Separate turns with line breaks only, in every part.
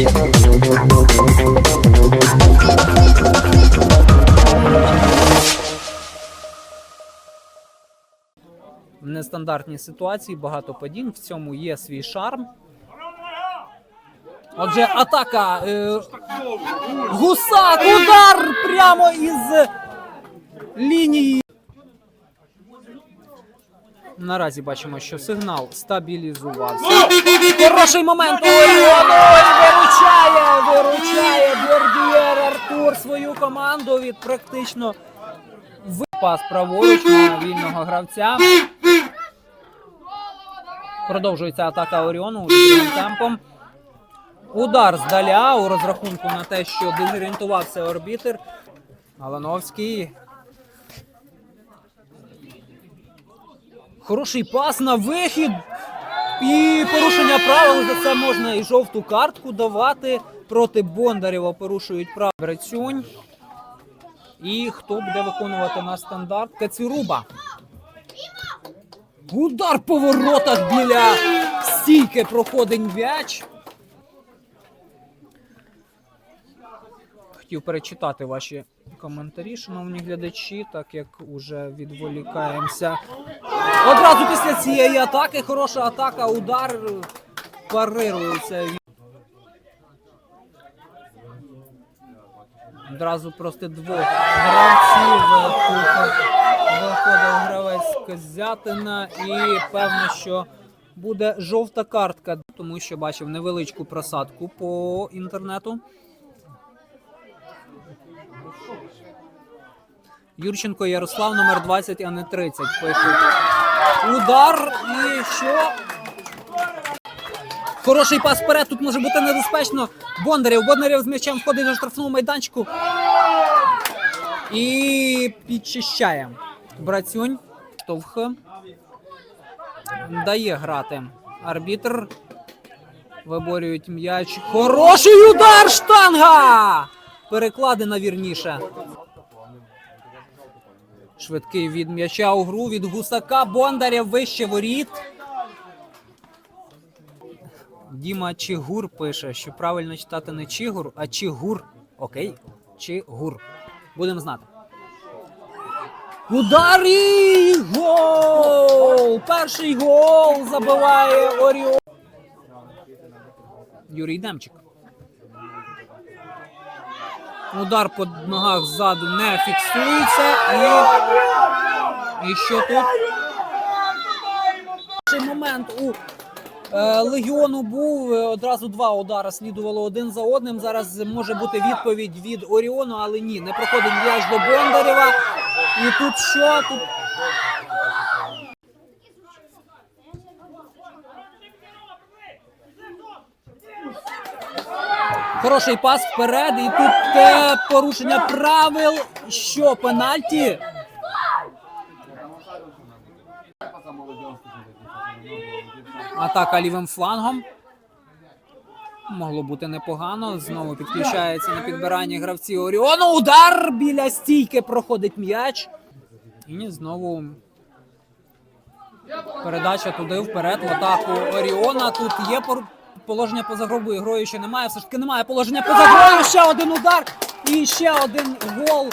В нестандартній ситуації багато падінь. В цьому є свій шарм. Отже, атака. Е, гусак! Удар прямо із лінії. Наразі бачимо, що сигнал стабілізувався. Хороший момент Оріону! І Виручає! Виручає Бордієр Артур свою команду від практично випас праворуч на вільного гравця. Продовжується атака Оріону темпом. Удар здаля у розрахунку на те, що дезорієнтувався орбітер. Галановський. Хороший пас на вихід. І порушення правил за це можна і жовту картку давати. Проти Бондарєва порушують право Брецюнь. І хто буде виконувати наш стандарт? Кацюруба. Удар по воротах біля стійки проходить м'яч. Хотів перечитати ваші коментарі, шановні глядачі, так як уже відволікаємося. Одразу після цієї атаки хороша атака, удар парирується. Одразу просто двох гравців тут виходив гравець Козятина і певно, що буде жовта картка, тому що бачив невеличку просадку по інтернету. Юрченко Ярослав номер 20, а не 30. Пишуть. Удар і що? Хороший пас вперед. Тут може бути небезпечно. Бондарєв. Бондарєв з м'ячем входить на штрафну майданчику. І підчищає. Брацюнь. Товх. Дає грати. Арбітр. Виборюють м'яч. Хороший удар! Штанга! Перекладена вірніше. Швидкий від м'яча у гру від гусака. Бондарєв вище воріт. Діма Чигур пише, що правильно читати не Чигур, а Чигур. Окей. Чигур. Будемо знати. Удар і гол! Перший гол забиває Оріон. Юрій Демчик. Удар по ногах ззаду не фіксується. І, і що тут? Перший момент у е, Легіону був. е, Одразу два удари слідувало один за одним. Зараз може бути відповідь від Оріону, але ні, не проходить м'яч до Бондарєва. І тут що? Тут Хороший пас вперед, і тут е, порушення правил. Що, пенальті? Атака лівим флангом. Могло бути непогано. Знову підключається на підбиранні гравці Оріону. Удар біля стійки проходить м'яч. І знову передача туди вперед в атаку Оріона. Тут є положення поза гробою. Грою ще немає. Все ж таки немає положення поза грою. Ще один удар і ще один гол.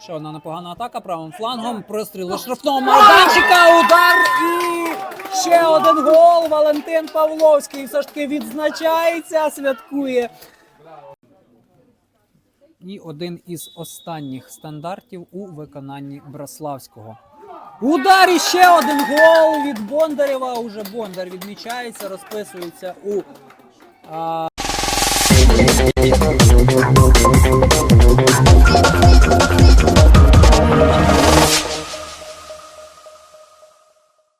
Ще одна непогана атака правим флангом. Простріл до штрафного майданчика. Удар і ще один гол. Валентин Павловський все ж таки відзначається, святкує. І один із останніх стандартів у виконанні Браславського. Удар і ще один гол від Бондарєва. Уже Бондар відмічається, розписується у а,